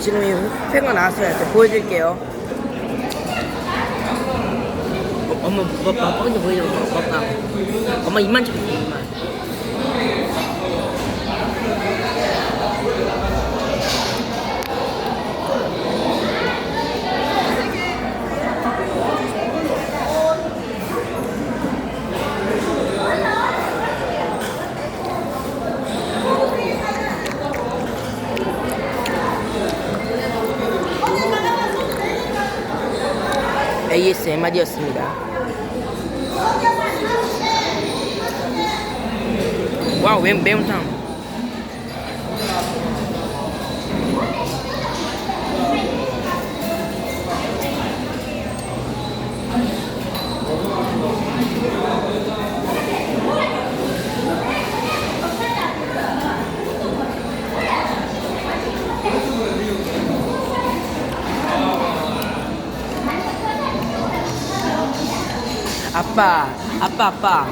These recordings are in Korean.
지금 이 회가 나왔어요. 보여드릴게요. 어, 엄마 뭐, 먹방인지 보여줘. 먹방. 엄마 입만 찍 ASMR이었습니다. 와우, 매, 매운탕. 아빠, 아빠, 아빠.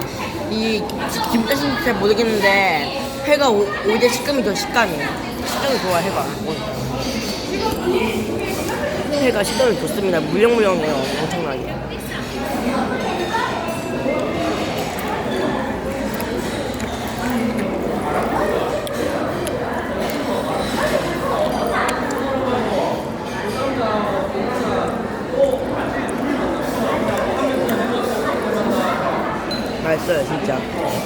이김 따신 잘 모르겠는데 회가 오- 오히려 식감이 더 식감이에요. 식감이 좋아 회가. 회가 식감이 좋습니다. 물렁물렁해요. 엄청나게. 맛있어요 진짜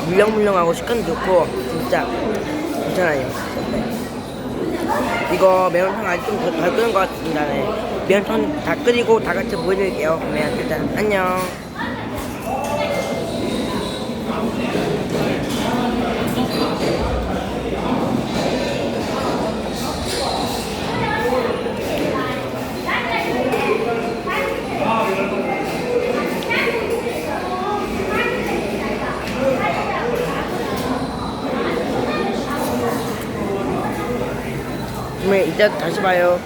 물렁물렁하고 식감도 좋고 진짜 괜찮아요 네. 이거 매운탕 아직 좀덜 끓은 것 같습니다 네. 매운탕 다 끓이고 다 같이 보여드릴게요 네 일단 안녕 그러면 이따 다시 봐요